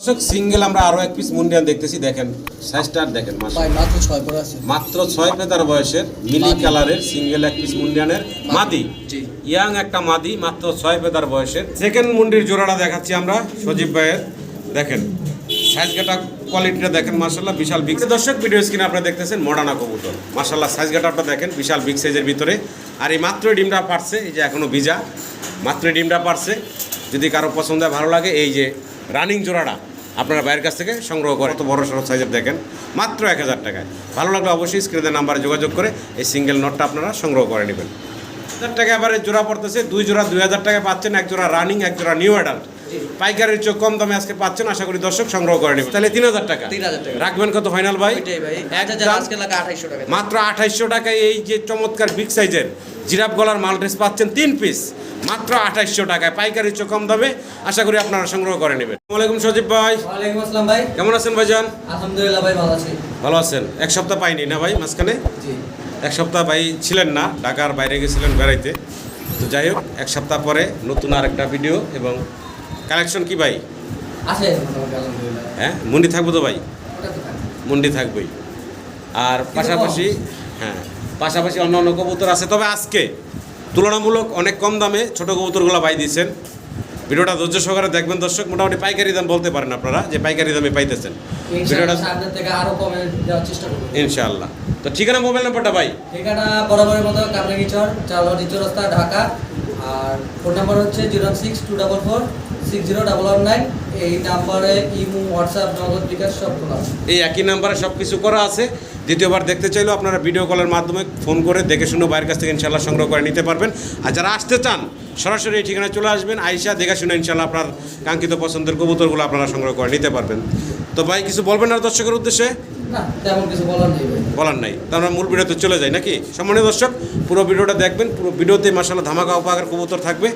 দর্শক সিঙ্গেল আমরা আরও এক পিস মুন্ডিয়ান দেখতেছি দেখেন সাইজটা দেখেন মাত্র ছয় করে আছে। মাত্র ছয় পেতার বয়সের মিলি কালারের সিঙ্গেল এক পিস মুন্ডিয়ানের মাদি। ইয়াং একটা মাদি মাত্র ছয় পেতার বয়সের। সেকেন্ড মুন্ডির জোড়াটা দেখাচ্ছি আমরা সজীব ভাইয়ের। দেখেন সাইজ গাটা কোয়ালিটিটা দেখেন মার্শাল্লাহ বিশাল বিগ দর্শক ভিডিও স্ক্রিনে আপনারা দেখতেছেন মডার্না কবুতর। মার্শাল্লাহ সাইজ গাটাটা দেখেন বিশাল বিগ সাইজের ভিতরে। আর এই মাত্র ডিমটা পারছে এই যে এখনও ভিজা মাত্র ডিমটা পারছে। যদি কারও পছন্দ হয় ভালো লাগে এই যে রানিং জোড়াটা। আপনারা বাইরের কাছ থেকে সংগ্রহ করে। এত বড় সড়ো সাইজের দেখেন। মাত্র এক হাজার টাকায়। ভালো লাগলে অবশ্যই স্ক্রিনের নাম্বারে যোগাযোগ করে এই সিঙ্গেল নটটা আপনারা সংগ্রহ করে নেবেন। হাজার টাকা এবারে জোড়া পড়তেছে দুই জোড়া দুই হাজার টাকা পাচ্ছেন এক জোড়া রানিং এক জোড়া নিউ অ্যাডাল্ট পাইকারির চোখ কম দামে আজকে পাচ্ছেন আশা করি দর্শক সংগ্রহ করে নেবেন। তাহলে তিন হাজার টাকা। 3,000 টাকা। রাখবেন কত ফাইনাল ভাই? আঠাইশশো টাকা। মাত্র আঠাইশশো টাকায় এই যে চমৎকার বিগ সাইজের জিরাফ গলার মাল ড্রেস পাচ্ছেন তিন পিস মাত্র আঠাইশশো টাকায়। পাইকারি চোখ কম দামে আশা করি আপনারা সংগ্রহ করে নেবেন। আসসালামাইকুম সজীব ভাই। ওয়ালাইকুম আসসালাম ভাই। কেমন আছেন ভাইজান? আলহামদুলিল্লাহ ভাই ভালো আছি। ভালো আছেন? এক সপ্তাহ পাইনি না ভাই মাঝখানে? এক সপ্তাহ ভাই ছিলেন না ঢাকার বাইরে গেছিলেন বেড়াইতে। তো যাই হোক এক সপ্তাহ পরে নতুন আর একটা ভিডিও এবং কালেকশন কি ভাই? আছে হ্যাঁ? মুন্ডি থাকব তো ভাই। মুন্ডি থাকবেই। আর পাশাপাশি হ্যাঁ পাশাপাশি অন্য অন্য কবুতর আছে। তবে আজকে তুলনামূলক অনেক কম দামে ছোট কবুতরগুলো বাই দিয়েছেন। ভিডিওটা ধৈর্য সহকারে দেখবেন দর্শক মোটামুটি পাইকারি দাম বলতে পারেন আপনারা যে পাইকারি দামে পাইতেছেন। ভিডিওটা ইনশাআল্লাহ থেকে আরও কমে দেওয়ার চেষ্টা করব। ইনশাআল্লাহ। তো ঠিকানা মোবাইল নাম্বারটা ভাই? ঠিকানা বরাবরের মতো কামরাঙ্গি চর চালহটি চৌরাস্তা ঢাকা। আর ফোন নাম্বার হচ্ছে zero six two double four six zero double one nine এই নাম্বারে ইমো, হোয়াটসঅ্যাপ নগদ বিকাশ সব খোলা। এই একই নাম্বারে সব কিছু করা আছে। দ্বিতীয়বার দেখতে চাইলেও আপনারা ভিডিও কলের মাধ্যমে ফোন করে দেখে শুনে বাইরের কাছ থেকে ইনশাল্লাহ সংগ্রহ করে নিতে পারবেন। আর যারা আসতে চান, সরাসরি এই ঠিকানায় চলে আসবেন। আইসা দেখে শুনে ইনশাল্লাহ আপনার কাঙ্ক্ষিত পছন্দের কবুতরগুলো আপনারা সংগ্রহ করে নিতে পারবেন। তো ভাই, কিছু বলবেন না দর্শকের উদ্দেশ্যে? বলার নেই ভাই। বলার নাই। তা আমরা মূল ভিডিওতে চলে যাই নাকি? সম্মানীয় দর্শক পুরো ভিডিওটা দেখবেন পুরো ভিডিওতে মাসাল্লাহ ধামাকা উপাকার কবুতর থাকবে।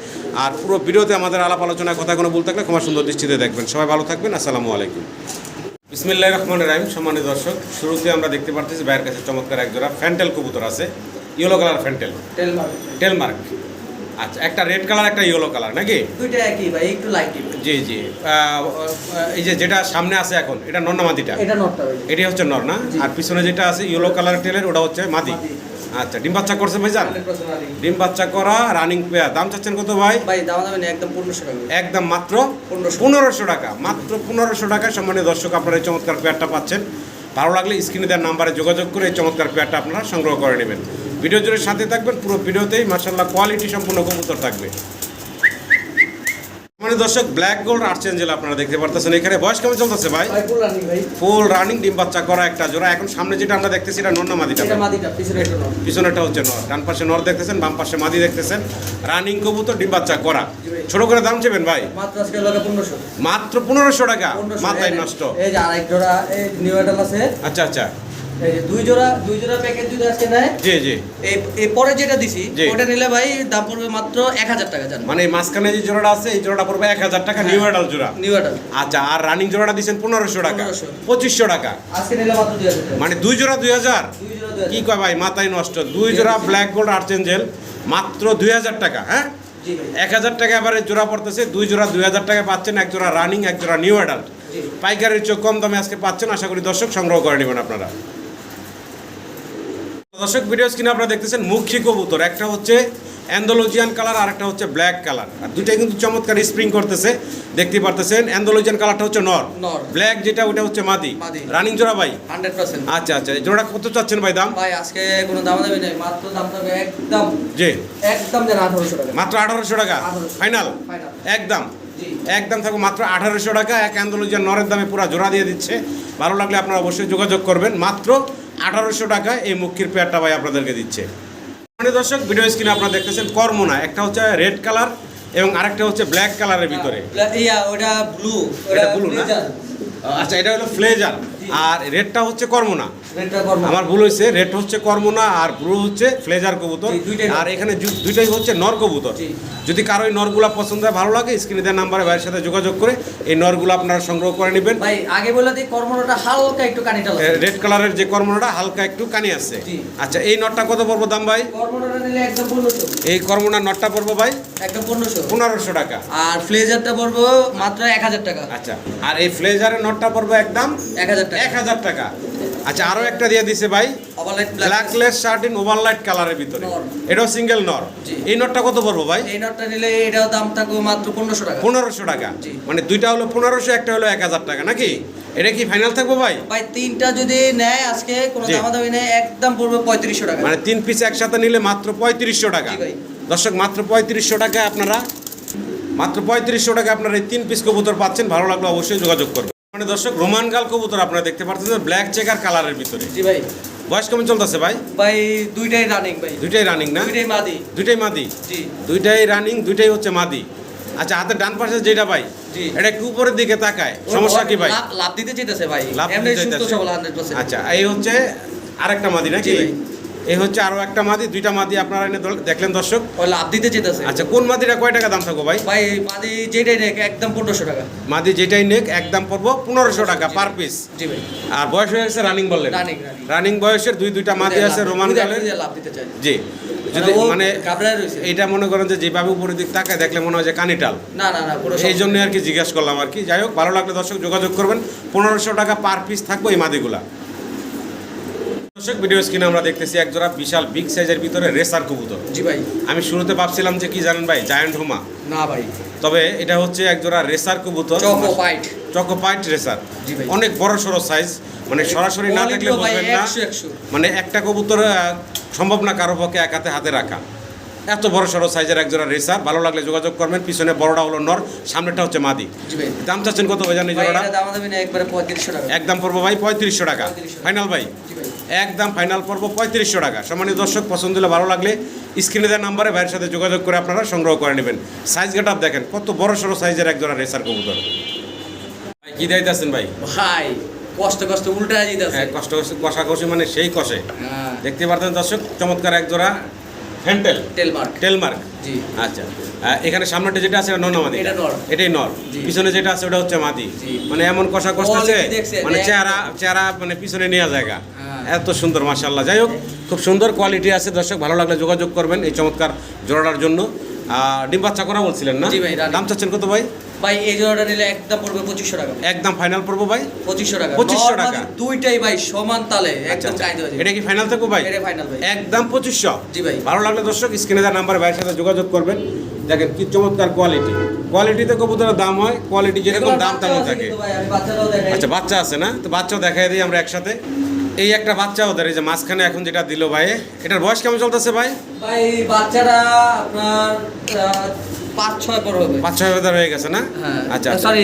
আর পুরো ভিডিওতে আমাদের আলাপ আলোচনায় কথা কোনো ভুল থাকলে ক্ষমা সুন্দর দৃষ্টিতে দেখবেন। সবাই ভালো থাকবেন আসসালামু আলাইকুম। বিসমিল্লাহ রহমান রাহিম। সম্মানিত দর্শক শুরুতে আমরা দেখতে পারতেছি ভাইয়ের কাছে চমৎকার এক জোড়া ফ্যান্টেল কবুতর আছে। Yellow colour fantail tail mark tail mark আচ্ছা একটা রেড কালার একটা ইয়েলো কালার নাকি? দুইটা একই ভাই একটু লাইট জি জি। এই যে যেটা সামনে আছে এখন এটা নর্নামাদিটা এটা নটটা ভাই। এটি হচ্ছে নর না? আর পিছনে যেটা আছে ইয়েলো কালার টেলের ওটা হচ্ছে মাদি। আচ্ছা ডিম বাচ্চা করছে ভাইজান? 100% ডিম বাচ্চা করা রানিং পেয়ার দাম চাচ্ছেন কত ভাই? ভাই দাম দামে একদম পনেরোশো টাকা একদম মাত্র 1500 পনেরোশো টাকা। মাত্র পনেরোশো টাকা সম্মানীয় দর্শক আপনারা এই চমৎকার পেয়ারটা পাচ্ছেন। ভালো লাগলে স্ক্রিনে দেওয়ার নাম্বারে যোগাযোগ করে এই চমৎকার পেয়ারটা আপনারা সংগ্রহ করে নেবেন। ভিডিও জুড়ে সাথে থাকবেন পুরো ভিডিওতেই মার্শাল্লাহ কোয়ালিটি সম্পূর্ণ কবুতর থাকবে। মানে দর্শক ব্ল্যাক গোল্ড আর্টস এঞ্জেল আপনারা দেখতে পারতেছেন এখানে। বয়স কেমন চলতেছে ভাই? ফুল রানিং ডিম বাচ্চা করা একটা জোড়া। এখন সামনে যেটা আমরা দেখতেছি এটা নন্না মাদিটা পিছনেটা হচ্ছে নর। ডান পাশে নর দেখতেছেন বাম পাশে মাদি দেখতেছেন। রানিং কবুতর ডিম বাচ্চা করা। ছোট করে দাম চেবেন ভাই? মাত্র পনেরোশো। টাকা? মাথায় নষ্ট। আচ্ছা আচ্ছা। দুই জোড়া দুই জোড়া প্যাকেজ যদি আজকে নেয় জি জি। এই এই পরে যেটা দিছি জি। ওটা নিলে ভাই দাম পড়বে মাত্র এক হাজার টাকা জান। মানে মাঝখানে যে জোড়াটা আছে এই জোড়াটা পড়বে এক হাজার টাকা। নিউ অ্যাডাল জোড়া। নিউ আচ্ছা আর রানিং জোড়াটা দিচ্ছেন পনেরোশো টাকা। পঁচিশশো টাকা। আজকে নিলে মাত্র দুই হাজার মানে দুই জোড়া দুই হাজার? কি কয় ভাই মাথায় নষ্ট। দুই জোড়া ব্ল্যাক গোল্ড আর্চেঞ্জেল মাত্র দুই হাজার টাকা হ্যাঁ? এক হাজার টাকা এবারে জোড়া পড়তেছে দুই জোড়া দুই হাজার টাকা পাচ্ছেন এক জোড়া রানিং এক জোড়া নিউ অ্যাডাল্ট পাইকারির চোখ কম দামে আজকে পাচ্ছেন আশা করি দর্শক সংগ্রহ করে নেবেন আপনারা। দর্শক ভিডিও স্ক্রিনে আপনারা দেখতেছেন মুখী কবুতর। একটা হচ্ছে অ্যান্ডোলজিয়ান কালার আর একটা হচ্ছে ব্ল্যাক কালার। আর দুইটাই কিন্তু চমৎকার স্প্রিং করতেছে। দেখতে পারতেছেন অ্যান্ডোলজিয়ান কালারটা হচ্ছে নর। নর। ব্ল্যাক যেটা ওটা হচ্ছে মাদি। রানিং জোড়া ভাই? Hundred percent. আচ্ছা আচ্ছা জোড়া কত চাচ্ছেন ভাই দাম? ভাই আজকে কোনো দাম দামি নেই মাত্র দাম থাকবে একদম জি। একদম যেন আঠারোশো টাকা। মাত্র আঠারোশো টাকা? ফাইনাল ফাইনাল একদম? জি। একদম থাকবে মাত্র আঠারোশো টাকা। এক অ্যান্ডোলজিয়ান নরের দামে পুরো জোড়া দিয়ে দিচ্ছে। ভালো লাগলে আপনারা অবশ্যই যোগাযোগ করবেন। মাত্র আঠারোশো টাকা এই মুখির পেয়ারটা ভাই আপনাদেরকে দিচ্ছে মানে দর্শক ভিডিও স্ক্রিনে আপনারা দেখতেছেন কর্মনা একটা হচ্ছে রেড কালার এবং আরেকটা হচ্ছে ব্ল্যাক কালারের ভিতরে ইয়া ওটা ব্লু এটা ব্লু না? আচ্ছা এটা হলো ফ্লেজার। আর রেডটা হচ্ছে কর্মনা। আমার ভুল হয়েছে রেড হচ্ছে কর্মনা আর ব্লু হচ্ছে ফ্লেজার কবুতর। আর এখানে দুইটাই হচ্ছে নর কবুতর। যদি কারও এই নরগুলা পছন্দ হয় ভালো লাগে স্ক্রিনে দেওয়া নাম্বারে ভাইয়ের সাথে যোগাযোগ করে এই নরগুলো আপনারা সংগ্রহ করে নেবেন। ভাই আগে বলে দিই কর্মটা হালকা একটু কানিটা রেড কালারের যে কর্মনাটা হালকা একটু কানি আছে। আচ্ছা এই নটটা কত পড়ব দাম ভাই? নিলে একদম এই কর্মনার নটটা পড়ব ভাই? একদম পনেরোশো টাকা। আর ফ্লেজারটা পড়ব মাত্র এক হাজার টাকা। আচ্ছা আর এই ফ্লেজারের নটটা পড়ব একদম এক হাজার টাকা। এক হাজার টাকা। আচ্ছা আরও একটা দিয়ে দিছে ভাই। ব্ল্যাকলেস শার্টিন ওভারলাইট কালারের ভিতরে। এটাও সিঙ্গেল নর এই নটটা কত পড়ব ভাই? এই নটটা নিলে এটাও দাম থাকবে মাত্র পনেরোশো টাকা। পনেরোশো টাকা। মানে দুইটা হলো পনেরোশো একটা হলো এক হাজার টাকা নাকি? এটা কি ফাইনাল থাকব ভাই? ভাই তিনটা যদি নেয় আজকে কোনো। দামাদামি নেই একদম পড়বে পঁয়ত্রিশশো টাকা। মানে তিন পিস একসাথে নিলে মাত্র পঁয়ত্রিশশো টাকা। দর্শক মাত্র পঁয়ত্রিশশো টাকায় আপনারা মাত্র পঁয়ত্রিশশো টাকা আপনারা এই তিন পিস কবুতর পাচ্ছেন। ভালো লাগলে অবশ্যই যোগাযোগ করবেন। মানে দর্শক রোমান গাল কবুতর আপনারা দেখতে পাচ্ছেন ব্ল্যাক চেকার কালারের ভিতরে। জি ভাই। বয়স কেমন চলতেছে ভাই? ভাই দুইটাই রানিং ভাই। দুইটাই রানিং না? দুইটাই মাদি। দুইটাই মাদি? জি। দুইটাই রানিং দুইটাই হচ্ছে মাদি। আচ্ছা হাতের ডান পাশে যেটা ভাই। এটা একটু উপরের দিকে তাকায়। সমস্যা কি ভাই? লাভ- দিতে চাইতেছে ভাই। লাভ দিতে সুস্থ চাইতেছে। আচ্ছা এই হচ্ছে আরেকটা মাদি নাকি। এই হচ্ছে আরও একটা মাদি দুইটা মাদি আপনারা এনে দেখলেন দর্শক। ওই লাভ দিতে চাইতেছে। আচ্ছা কোন মাদিটা কয় টাকা দাম থাকব ভাই? ভাই মাদি যেটাই নেক একদম পনেরোশো টাকা। মাদি যেটাই নেক একদম পড়ব পনেরোশো টাকা পার পিস জি ভাই। আর বয়স হয়ে গেছে রানিং বললেন। রানিং বয়সের দুই দুইটা মাদি আছে রোমান লাভ দিতে চাই জি। যদি মানে রয়েছে। এইটা মনে করেন যে যেভাবে উপরের দিক তাকায় দেখলে মনে হয় যে কানিটাল না না না এই জন্য আর কি জিজ্ঞেস করলাম আর কি। যাই হোক ভালো লাগলে দর্শক যোগাযোগ করবেন। পনেরোশো টাকা পার পিস থাকব এই মাদিগুলা। দর্শক ভিডিও স্ক্রিনে আমরা দেখতেছি এক জোড়া বিশাল বিগ সাইজের ভিতরে রেসার কবুতর। জি ভাই। আমি শুরুতে ভাবছিলাম যে কি জানেন ভাই জায়ান্ট হোমা। না ভাই। তবে এটা হচ্ছে এক জোড়া রেসার কবুতর। চকো পাইট রেসার অনেক বড় সড়ো সাইজ মানে সরাসরি না দেখলে বুঝবেন না। মানে একটা কবুতর সম্ভব না কারও পক্ষে এক হাতে হাতে রাখা। এত বড় সড়ো সাইজের একজোড়া রেসার ভালো লাগলে যোগাযোগ করবেন। পিছনে বড়টা হলো নর সামনেটা হচ্ছে মাদি। দাম চাচ্ছেন কত ভাই জানি জোড়াটা? একদম পড়ব ভাই পঁয়ত্রিশশো টাকা। ফাইনাল ভাই। একদম ফাইনাল পর্ব পঁয়ত্রিশশো টাকা। সম্মানিত দর্শক পছন্দ হলে ভালো লাগলে স্ক্রিনে দেওয়া নাম্বারে ভাইয়ের সাথে যোগাযোগ করে আপনারা সংগ্রহ করে নেবেন। সাইজ গেট আপ দেখেন কত বড় সড়ো সাইজের একজোড়া রেসার কবুতর। ভাই দায়িত্ব আছেন ভাই? ভাই কষ্ট কষ্ট উল্টা হ্যাঁ, কষ্ট কষ্ট কষাকষি মানে সেই কষে। হ্যাঁ। দেখতে পারতেন দর্শক চমৎকার এক জোড়া হ্যান্ডেল টেলমার্ক। টেলমার্ক। জি। আচ্ছা। এখানে সামনেটা যেটা আছে নন আমাদের এটা নর। এটাই নর। পিছনে যেটা আছে ওটা হচ্ছে মাদি। মানে এমন কষা কষ্ট আছে মানে চেহারা চেহারা মানে পিছনে নেওয়া জায়গা। হ্যাঁ। এত সুন্দর মাশাল্লাহ যাই হোক খুব সুন্দর কোয়ালিটি আছে। দর্শক ভালো লাগলে যোগাযোগ করবেন এই চমৎকার জোড়াটার জন্য। আর ডিম বাচ্চা করা বলছিলেন না। দাম চাচ্ছেন কত ভাই? ভাই এই জোড়াটা নিলে একদম পড়বে পঁচিশশো টাকা। একদম ফাইনাল পড়ব ভাই? পঁচিশশো টাকা। 2500 নর টাকা। দুইটাই ভাই সমান তালে আচ্ছা একদম আচ্ছা। এটা কি ফাইনাল থাকব ভাই? এটা ফাইনাল ভাই। একদম পঁচিশশো। জি ভাই। ভালো লাগলে দর্শক স্ক্রিনে দেওয়ার নাম্বার ভাইয়ের সাথে যোগাযোগ করবেন। দেখেন কি চমৎকার কোয়ালিটি কোয়ালিটিতে কবুতরের দাম হয় কোয়ালিটি যেরকম দাম তেমন থাকে। আচ্ছা বাচ্চা আছে না? তো বাচ্চাও দেখাই দিই আমরা একসাথে। এই একটা বাচ্চা ওদের এই যে মাঝখানে এখন যেটা দিল ভাই এটার বয়স কেমন চলতেছে ভাই? ভাই বাচ্চারা আপনার পাঁচ ছয় পর হবে। পাঁচ ছয় হাজার হয়ে গেছে না? হ্যাঁ। আচ্ছা আচ্ছা। সরি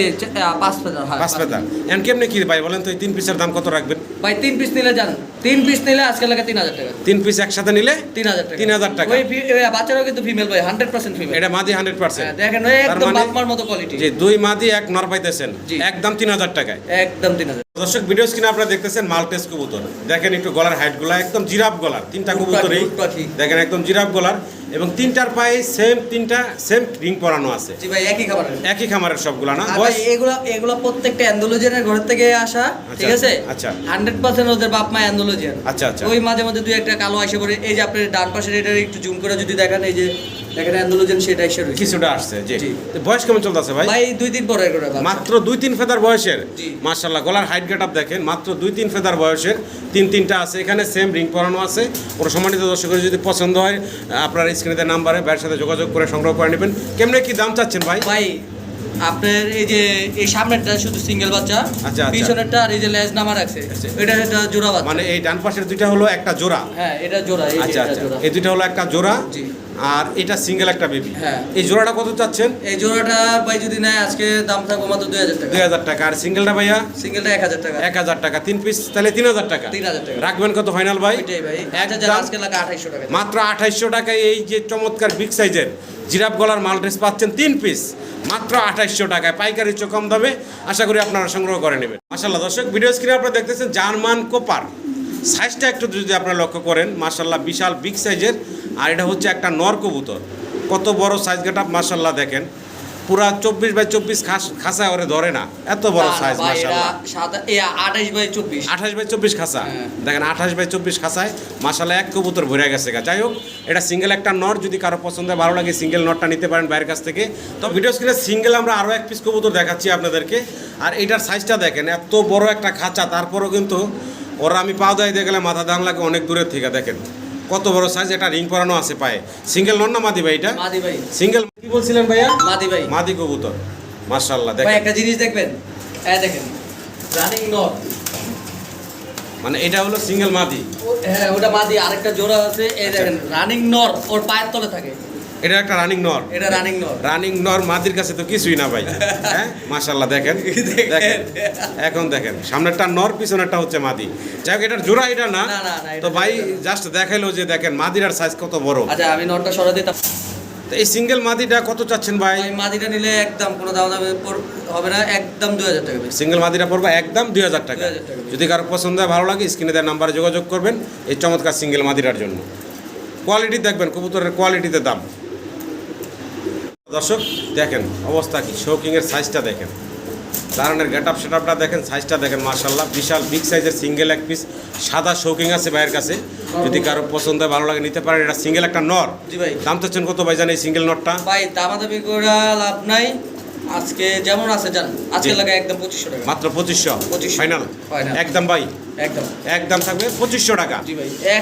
পাঁচ ফেদার হ্যাঁ পাঁচ পেতা এখন কেমনে কি ভাই বলেন তো এই তিন পিসের দাম কত রাখবেন? ভাই তিন পিস নিলে যান তিন পিস নিলে আজকে লাগে তিন হাজার টাকা। তিন পিস একসাথে নিলে তিন হাজার টাকা। 3000 টাকা। ওই বাচ্চারাও কিন্তু ফিমেল ভাই হান্ড্রেড পার্সেন্ট ফিমেল এটা মাদি হান্ড্রেড পার্সেন্ট দেখেন একদম মানে- বাপমার মতো কোয়ালিটি যে দুই মাদি এক নর পাইতেছেন। একদম তিন হাজার টাকায়। একদম তিন হাজার। দর্শক ভিডিও স্ক্রিনে আপনারা দেখতেছেন মালটেস কবুতর। দেখেন একটু গলার হাইটগুলা একদম জিরাফ গলার তিনটা কবুতরই। দেখেন একদম জিরাফ গলার। এবং তিনটার পায়ে সেম তিনটা সেম রিং পরানো আছে। জি ভাই একই খাবার একই খামারের সবগুলা না? ভাই এগুলো এগুলো প্রত্যেকটা অ্যান্ডোলজিয়ানের ঘর থেকে আসা ঠিক আছে? আচ্ছা। হান্ড্রেড পার্সেন্ট ওদের বাপ মা অ্যান্ডোলজিয়ান আচ্ছা আচ্ছা। ওই মাঝে মাঝে দুই একটা কালো আসে পড়ে। এই যে আপনার ডান পাশের এটা একটু জুম করে যদি দেখেন এই যে দেখেন অ্যান্ডোলজিয়ান সেটা এসে রয়েছে। কিছুটা আসছে জি। বয়স কেমন চলতেছে ভাই? ভাই দুই দিন পরে মাত্র দুই তিন ফেদার বয়সের? জি। মার্শাল্লাহ গলার হাইট গেট আপ দেখেন মাত্র দুই তিন ফেদার বয়সের। তিন তিনটা আছে এখানে সেম রিং পরানো আছে। ওরা সম্মানিত দর্শকের যদি পছন্দ হয় আপনার স্ক্রিনে নাম্বারে ভাইয়ের সাথে যোগাযোগ করে সংগ্রহ করে নেবেন। কেমনে কি দাম চাচ্ছেন ভাই? ভাই আপনার এই যে এই সামনেরটা শুধু সিঙ্গেল বাচ্চা আচ্ছা। পিছনেরটা আর এই যে লেজ নামা রাখছে আচ্ছা। এটা এটা জোড়া বাচ্চা। মানে এই ডান পাশের দুইটা হলো একটা জোড়া? হ্যাঁ এটা জোড়া এই আচ্ছা এটা আচ্ছা। জোড়া। এই দুইটা হলো একটা জোড়া জি। আর এটা সিঙ্গেল একটা বেবি হ্যাঁ। এই জোড়াটা কত চাচ্ছেন? এই জোড়াটা ভাই যদি নেয় আজকে দাম থাকবে মাত্র দুই হাজার টাকা। দুই হাজার টাকা। আর সিঙ্গেলটা ভাইয়া? সিঙ্গেলটা এক হাজার টাকা। এক হাজার টাকা। তিন পিস তাহলে তিন হাজার টাকা। তিন হাজার টাকা। রাখবেন কত ফাইনাল ভাই? ওইটাই ভাই। একদম। আচ্ছা আজকে লাগে আঠাইশশো টাকা। মাত্র আঠাইশশো টাকায় এই যে চমৎকার বিগ সাইজের জিরাফ গলার মাল্টেস পাচ্ছেন তিন পিস মাত্র আঠাইশশো টাকায়। পাইকারি চো কম দামে। আশা করি আপনারা সংগ্রহ করে নেবেন। মাসাল্লাহ দর্শক ভিডিও স্ক্রিনে আপনারা দেখতেছেন জার্মান কোপার। সাইজটা একটু যদি আপনারা লক্ষ্য করেন মাসাল্লাহ বিশাল বিগ সাইজের আর এটা হচ্ছে একটা নর কবুতর। কত বড় সাইজ গেট মাসাল্লাহ দেখেন। পুরা চব্বিশ বাই চব্বিশ খাস ওরে ধরে না। এত বড় সাইজ আঠাইশ বাই চব্বিশ। আঠাশ বাই চব্বিশ খাসা। হ্যাঁ। দেখেন আঠাশ বাই চব্বিশ খাসায় মাসালা এক কবুতর ভরে গেছে। যাই হোক এটা সিঙ্গেল একটা নট যদি কারও পছন্দ ভালো লাগে সিঙ্গেল নটটা নিতে পারেন বাইরের কাছ থেকে। তো ভিডিও স্ক্রিনে সিঙ্গেল আমরা আরও এক পিস কবুতর দেখাচ্ছি আপনাদেরকে। আর এটার সাইজটা দেখেন এত বড় একটা খাঁচা। তারপরও কিন্তু ওরা আমি পাও দায় দিয়ে গেলে মাথা দাম লাগে অনেক দূরের থেকে দেখেন। কত বড় সাইজ এটা রিং পরানো আছে পায়ে। সিঙ্গেল নন না মাদি ভাই এটা? মাদি ভাই। সিঙ্গেল কি বলছিলেন ভাইয়া? মাদি ভাই। মাদি কবুতর। মার্শাল্লাহ ভাই দেখেন। একটা জিনিস দেখবেন? হ্যাঁ দেখেন রানিং নট মানে এটা হলো সিঙ্গেল মাদি। হ্যাঁ ওটা মাদি আরেকটা জোড়া আছে। এই দেখেন রানিং নর ওর পায়ের তলে থাকে। এটা একটা রানিং নর এটা রানিং নর রানিং নর মাদির কাছে তো কিছুই না ভাই। হ্যাঁ? মাশাল্লাহ দেখেন। দেখেন। এখন দেখেন সামনেরটা নর পিছনেরটা হচ্ছে মাদি যাই হোক এটার জোড়া এটা না। তো ভাই জাস্ট দেখাইলো যে দেখেন মাদিরার সাইজ কত বড়। আচ্ছা আমি নটটা সরা দিতাম। তো এই সিঙ্গেল মাদিটা কত চাচ্ছেন ভাই? মাদিটা নিলে একদম কোনো দাম দামে হবে না একদম দুই হাজার টাকা সিঙ্গেল মাদিরা পড়বে একদম দুই হাজার টাকা। যদি কারও পছন্দ হয় ভালো লাগে স্ক্রিনে দেওয়ার নাম্বারে যোগাযোগ করবেন। এই চমৎকার সিঙ্গেল মাদিরার জন্য। কোয়ালিটি দেখবেন কবুতরের কোয়ালিটিতে দাম। দর্শক দেখেন অবস্থা কি শৌকিংয়ের সাইজটা দেখেন। দারুণের গেট আপ সেট আপটা দেখেন সাইজটা দেখেন মার্শাল্লাহ বিশাল বিগ সাইজের সিঙ্গেল এক পিস সাদা শৌকিং আছে ভাইয়ের কাছে। যদি কারও পছন্দ হয় ভালো লাগে নিতে পারেন এটা সিঙ্গেল একটা নর জি ভাই। দাম চাচ্ছেন কত ভাই জানেন এই সিঙ্গেল নটটা ভাই দামাদামি করে লাভ নাই। আজকে যেমন আছে জান আজকে লাগে একদম পঁচিশশো টাকা। মাত্র পঁচিশশো? 2500 ফাইনাল। একদম ভাই? একদম। একদম থাকবে পঁচিশশো টাকা।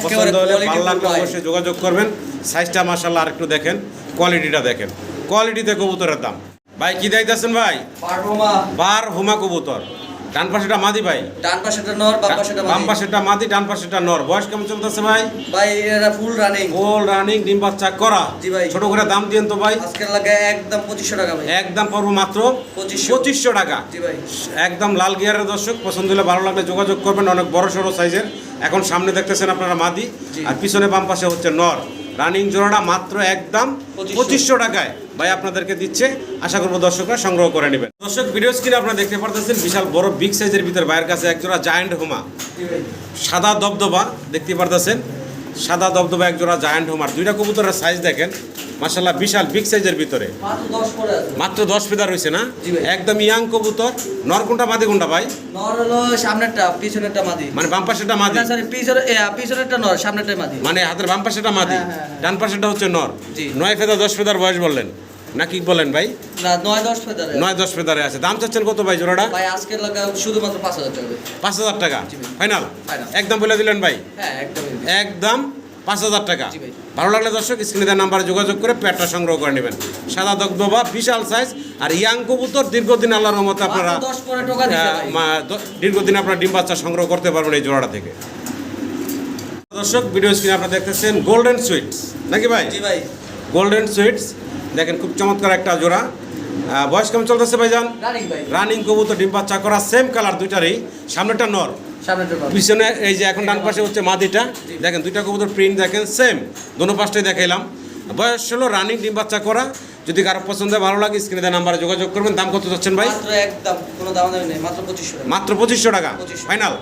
পছন্দ হলে ভালো লাগলে অবশ্যই যোগাযোগ করবেন। সাইজটা মাসাল্লাহ আর একটু দেখেন কোয়ালিটিটা দেখেন। কোয়ালিটিতে কবুতরের দাম। ভাই কি দেখতেছেন ভাই? বার হুমা। কবুতর। ডান পাশেটা মাদি ভাই। ডান পাশেটা নর বাম পাশেটা বাম মাদি পাশেটা মাদি ডান পাশেটা নর। বয়স কেমন চলতেছে ভাই? ভাই এরা ফুল রানিং গোল রানিং ডিম বাচ্চা করা। জি ভাই। ছোট করে দাম দিয়েন তো ভাই। আজকে লাগে একদম পঁচিশশো টাকা ভাই। একদম পড়ব মাত্র 2500 টাকা। জি ভাই। একদম লাল গিয়ারের দর্শক পছন্দ হলে ভালো লাগলে যোগাযোগ করবেন অনেক বড় সড়ো সাইজের। এখন সামনে দেখতেছেন আপনারা মাদি। আর পিছনে বাম পাশে হচ্ছে নর। রানিং জোড়াটা মাত্র একদম 2500 পঁচিশশো টাকায়। ভাই আপনাদেরকে দিচ্ছে। আশা করব দর্শকরা সংগ্রহ করে নেবেন। দর্শক ভিডিও স্ক্রিনে আপনারা দেখতে পারতেছেন বিশাল বড় বিগ সাইজের ভিতর ভাইয়ের কাছে একজোড়া জায়ান্ট হুমা। সাদা দবদবা দেখতে পারতেছেন? সাদা দবদবা একজোড়া জায়ান্ট হুমার দুইটা কবুতরের সাইজ দেখেন মাসাল্লাহ বিশাল বিগ সাইজের ভিতরে। মাত্র দশ ফিদার হয়েছে না? একদম ইয়াং কবুতর। নর কোনটা মাদি কোনটা ভাই? নর হলো সামনেরটা পিছনেরটা মাদি। মানে বাম মাদি? সরি পিছনে এ, পিছনেরটা নর সামনেরটা মাদি। মানে হাতের বাম পাশেটা মাদি? হ্যাঁ, হ্যাঁ, হ্যাঁ। ডান পাশেটা হচ্ছে নর? নয় ফেদা দশ ফেদার বয়স বললেন। না কি বলেন ভাই? না নয় দশ ফেদারে নয় দশ ফেদারে আছে। দাম চাচ্ছেন কত ভাই জোড়াটা? ভাই আজকের লাগা শুধুমাত্র পাঁচ হাজার টাকা। পাঁচ হাজার টাকা? ফাইনাল? একদম বলে দিলেন ভাই? হ্যাঁ একদমই। একদম পাঁচ হাজার টাকা। জি ভাই। ভালো লাগলে দর্শক স্ক্রিনে নাম্বারে যোগাযোগ করে প্যাটটা সংগ্রহ করে নেবেন। সাদা দগদবা বিশাল সাইজ আর ইয়াং কবুতর দীর্ঘদিন আল্লাহর রহমতে আপনারা মা- দীর্ঘদিন আপনারা ডিম বাচ্চা সংগ্রহ করতে পারবেন এই জোড়াটা থেকে। দর্শক ভিডিও স্ক্রিনে আপনারা দেখতেছেন গোল্ডেন সুইটস নাকি ভাই? জি ভাই। গোল্ডেন সুইটস দেখেন খুব চমৎকার একটা জোড়া। বয়স কেমন চলতেছে ভাইজান? রানিং কবুতর ডিম বাচ্চা করা সেম কালার দুইটারই। সামনেটা নর। পিছনে এই যে এখন ডান পাশে হচ্ছে মাদিটা। দেখেন দুইটা কবুতর প্রিন্ট দেখেন সেম দোনো পাশটাই দেখাইলাম। বয়স হলো রানিং ডিম বাচ্চা করা। যদি কারও পছন্দ হয় ভালো লাগে স্ক্রিনে দেওয়া নাম্বারে যোগাযোগ করবেন। দাম কত যাচ্ছেন ভাই? মাত্র পঁচিশশো টাকা। মাত্র পঁচিশশো টাকা। 2500 ফাইনাল।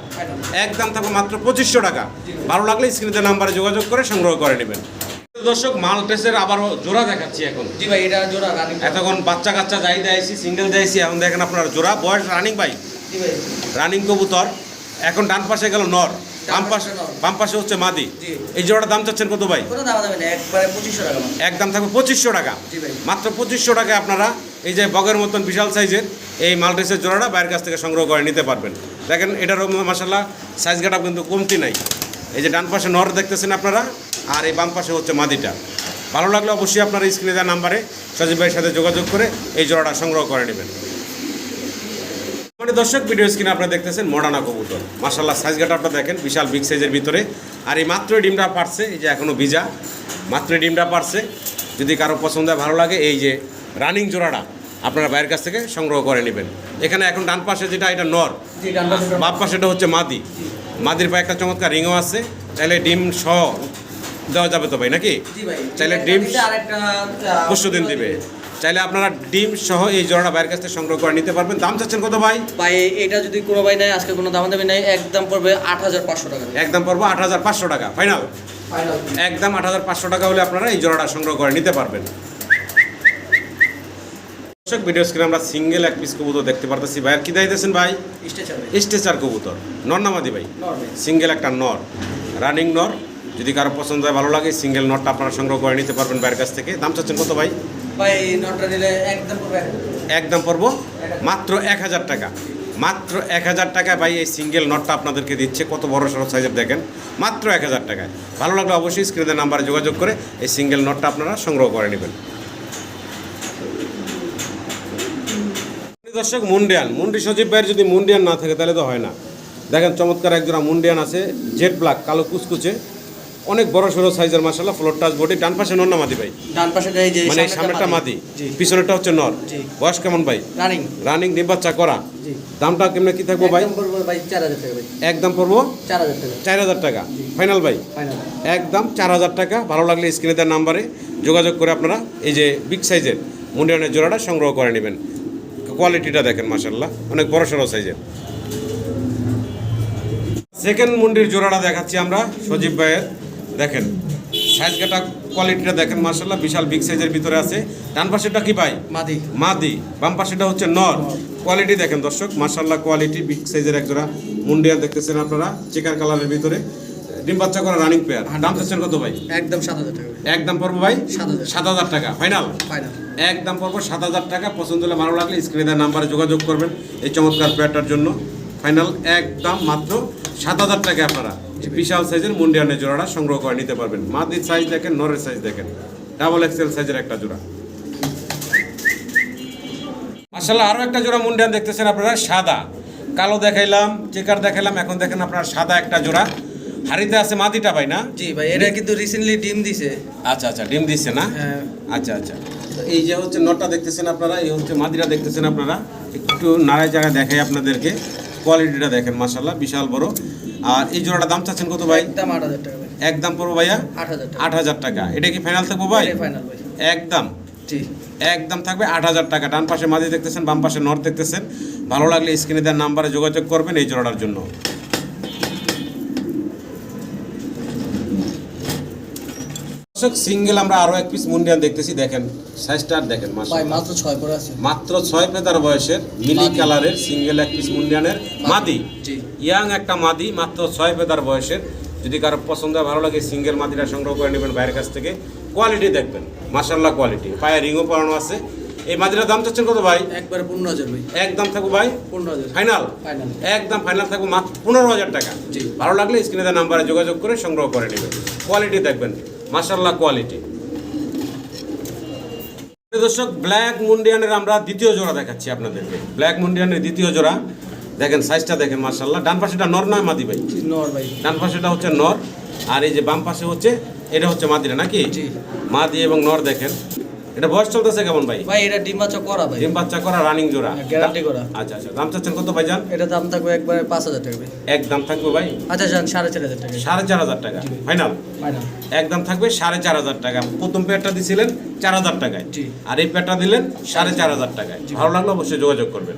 একদম থাকবে মাত্র পঁচিশশো টাকা। ভালো লাগলে স্ক্রিনে নাম্বারে যোগাযোগ করে সংগ্রহ করে নেবেন। দর্শক মাল টেস্টের আবারও জোড়া দেখাচ্ছি এখন। জি ভাই এটা জোড়া রানিং এতক্ষণ বাচ্চা কাচ্চা যাই দেয়ছি সিঙ্গেল দেয়ছি এখন দেখেন আপনার জোড়া। বয়স রানিং ভাই? জি ভাই। রানিং কবুতর। এখন ডান পাশে গেল নর। বাম পাশে। বাম পাশে হচ্ছে মাদি। জি। এই জোড়ার দাম চাচ্ছেন কত ভাই? কোনো দাম পঁচিশশো টাকা মাত্র। থাকবে পঁচিশশো টাকা। জি ভাই। মাত্র পঁচিশশো টাকায় আপনারা এই যে বগের মতন বিশাল সাইজের এই মাল্টেসের জোড়াটা বাইরের কাছ থেকে সংগ্রহ করে নিতে পারবেন। দেখেন এটারও মাসাল্লাহ সাইজ গাটা কিন্তু কমতি নাই। এই যে ডান পাশে নর দেখতেছেন আপনারা। আর এই বাম পাশে হচ্ছে মাদিটা। ভালো লাগলে অবশ্যই আপনারা স্ক্রিনে দেওয়া নাম্বারে সজীব ভাইয়ের সাথে যোগাযোগ করে এই জোড়াটা সংগ্রহ করে নেবেন। মানে দর্শক ভিডিও স্ক্রিনে আপনারা দেখতেছেন মডানা কবুতর। মাসাল্লাহ সাইজ গাটা আপনারা দেখেন বিশাল বিগ সাইজের ভিতরে। আর এই মাত্র ডিমটা পারছে এই যে এখনও ভিজা মাত্র ডিমটা পারছে। যদি কারও পছন্দ হয় ভালো লাগে এই যে রানিং জোড়াটা আপনারা বাইরের কাছ থেকে সংগ্রহ করে নেবেন। এখানে এখন ডান পাশে যেটা এটা নর। বাম পাশেটা হচ্ছে মাদি। মাদির পায়ে একটা চমৎকার রিংও আছে। তাহলে ডিম সহ দেওয়া যাবে তো ভাই নাকি? চাইলে ডিম পরশু দিন দিবে। চাইলে আপনারা ডিম সহ এই জোড়াটা বাইরের কাছ থেকে সংগ্রহ করে নিতে পারবেন। দাম চাচ্ছেন কত ভাই? ভাই এটা যদি কোনো ভাই নেয় আজকে কোনো দাম দামি নেই একদম পড়বে আট হাজার পাঁচশো টাকা। একদম পড়ব আট হাজার পাঁচশো টাকা। ফাইনাল একদম আট হাজার পাঁচশো টাকা হলে আপনারা এই জোড়াটা সংগ্রহ করে নিতে পারবেন। দর্শক ভিডিও স্ক্রিনে আমরা সিঙ্গেল এক পিস কবুতর দেখতে পারতেছি। ভাই আর কি দিতেছেন ভাই? স্টেচার কবুতর। নর নামাদি ভাই? সিঙ্গেল একটা নর। রানিং নর। যদি কারও পছন্দ হয় ভালো লাগে সিঙ্গেল নটটা আপনারা সংগ্রহ করে নিতে পারবেন বাইরের কাছ থেকে। দাম চাচ্ছেন কত ভাই? ভাই নটটা নিলে একদম একদম পড়ব? মাত্র এক হাজার টাকা। মাত্র এক হাজার টাকায় ভাই এই সিঙ্গেল নটটা আপনাদেরকে দিচ্ছে। কত বড় সড়ো সাইজের দেখেন। মাত্র এক হাজার টাকায়। ভালো লাগলে অবশ্যই স্ক্রিনের নাম্বারে যোগাযোগ করে এই সিঙ্গেল নটটা আপনারা সংগ্রহ করে নেবেন। দর্শক মুন্ডিয়ান মুন্ডি সজীব ভাইয়ের যদি মুন্ডিয়ান না থাকে তাহলে তো হয় না। দেখেন চমৎকার একজোড়া মুন্ডিয়ান আছে। জেড ব্ল্যাক কালো কুচকুচে। অনেক বড় সড়ো সাইজের মাসাল্লাহ ফ্লোর টাচ বডি ডান পাশে নর না মাদি ভাই? ডান পাশে মানে সামনেটা মাদি। পিছনেরটা হচ্ছে নর। বয়স কেমন ভাই? রানিং রানিং ডিম বাচ্চা করা। জি। দামটা কেমনে কি থাকব ভাই? একদম পড়বে চার হাজার টাকা ফাইনাল ভাই? ফাইনাল একদম চার হাজার টাকা। ভালো লাগলে স্ক্রিনে দেওয়ার নাম্বারে যোগাযোগ করে আপনারা এই যে বিগ সাইজের মুন্ডিয়ানের জোড়াটা সংগ্রহ করে নেবেন। কোয়ালিটিটা দেখেন মাসাল্লাহ অনেক বড় সড়ো সাইজের সেকেন্ড মুন্ডির জোড়াটা দেখাচ্ছি আমরা সজীব ভাইয়ের। দেখেন সাইজ কাটা কোয়ালিটিটা দেখেন মাসাল্লাহ বিশাল বিগ সাইজের ভিতরে আছে। ডান পাশেটা কি ভাই? মাদি। মাদি। বাম পাশেটা হচ্ছে নর। কোয়ালিটি দেখেন দর্শক মার্শাল্লাহ কোয়ালিটি বিগ সাইজের একজোড়া মুন্ডিয়ান দেখতেছেন আপনারা চিকার কালারের ভিতরে। ডিম বাচ্চা করা রানিং পেয়ার দাম চাচ্ছেন কত ভাই? একদম সাত হাজার টাকা। একদম পড়ব ভাই? সাত হাজার। টাকা। ফাইনাল ফাইনাল একদম পড়ব সাত হাজার টাকা। পছন্দ হলে ভালো লাগলে স্ক্রিনে নাম্বারে যোগাযোগ করবেন এই চমৎকার পেয়ারটার জন্য। ফাইনাল একদম মাত্র সাত হাজার টাকা আপনারা। বিশাল সাইজের মুন্ডিয়ানের জোড়াটা সংগ্রহ করে নিতে পারবেন। মাদির সাইজ দেখেন নরের সাইজ দেখেন। ডাবল এক্সেল সাইজের একটা জোড়া। মার্শাল্লাহ আরও একটা জোড়া মুন্ডিয়ান দেখতেছেন আপনারা সাদা। কালো দেখাইলাম চেকার দেখাইলাম এখন দেখেন আপনারা সাদা একটা জোড়া। হাড়িতে আছে মাদিটা ভাই না? জি ভাই এটা কিন্তু রিসেন্টলি ডিম দিছে। আচ্ছা আচ্ছা ডিম দিচ্ছে না? হ্যাঁ। আচ্ছা আচ্ছা। এই যে হচ্ছে নটটা দেখতেছেন আপনারা এই হচ্ছে মাদিরা দেখতেছেন আপনারা একটু নাড়ায় জায়গায় দেখাই আপনাদেরকে। কোয়ালিটিটা দেখেন মাসাল্লাহ বিশাল বড়। আর এই জোড়াটা দাম চাচ্ছেন কত ভাই? একদম আট হাজার টাকা ভাই। একদম পড়ব ভাইয়া? আট হাজার টাকা। এটা কি ফাইনাল থাকব ভাই? ফাইনাল ভাই। একদম। একদম থাকবে আট হাজার টাকা। ডান পাশে মাঝে দেখতেছেন বাম পাশে নর্থ দেখতেছেন। ভালো লাগলে স্ক্রিনে দেওয়ার নাম্বারে যোগাযোগ করবেন এই জোড়াটার জন্য। সিঙ্গেল আমরা আরও এক পিস মুন্ডিয়ান দেখতেছি দেখেন সাইজটা দেখেন মাত্র ছয় করে আছে। মাত্র ছয় পেদার বয়সের মিলি কালারের সিঙ্গেল এক পিস মুন্ডিয়ানের মাদি। ইয়াং একটা মাদি মাত্র ছয় পেদার বয়সের। যদি কারও পছন্দ হয় ভালো লাগে সিঙ্গেল মাদিটা সংগ্রহ করে নেবেন বাইরের কাছ থেকে। কোয়ালিটি দেখবেন মাসাল্লাহ কোয়ালিটি পায়ে রিংও পরানো আছে। এই মাদিটার দাম চাচ্ছেন কত ভাই? একবারে পনেরো হাজার ভাই। একদম থাকব ভাই? পনেরো হাজার। ফাইনাল ফাইনাল একদম ফাইনাল থাকব মাত্র পনেরো হাজার টাকা। ভালো লাগলে স্ক্রিনে নাম্বারে যোগাযোগ করে সংগ্রহ করে নেবেন। কোয়ালিটি দেখবেন। মাসাল্লাহ কোয়ালিটি দর্শক ব্ল্যাক মুন্ডিয়ানের আমরা দ্বিতীয় জোড়া দেখাচ্ছি আপনাদেরকে। ব্ল্যাক মুন্ডিয়ানের দ্বিতীয় জোড়া। দেখেন সাইজটা দেখেন মার্শাল্লাহ ডান পাশেটা নর নয় মাদি ভাই? নর ভাই। ডান পাশেটা হচ্ছে নর। আর এই যে বাম পাশে হচ্ছে এটা হচ্ছে মাদিরা নাকি। মাদি এবং নর দেখেন। এটা বয়স চলতেছে কেমন ভাই? ভাই এটা ডিম বাচ্চা করা ভাই। ডিম বাচ্চা করা রানিং জোড়া। গ্যারান্টি করা। আচ্ছা আচ্ছা দাম চাচ্ছেন কত ভাই যান এটা দাম থাকবে একবারে পাঁচ হাজার টাকা ভাই। এক দাম থাকবে ভাই? আচ্ছা জান সাড়ে চার হাজার টাকা। সাড়ে চার হাজার টাকা। ফাইনাল এক দাম থাকবে সাড়ে চার হাজার টাকা। প্রথম পেয়ারটা দিছিলেন চার হাজার টাকায়। আর এই পেয়ারটা দিলেন সাড়ে চার হাজার টাকায়। ভালো লাগলে অবশ্যই যোগাযোগ করবেন।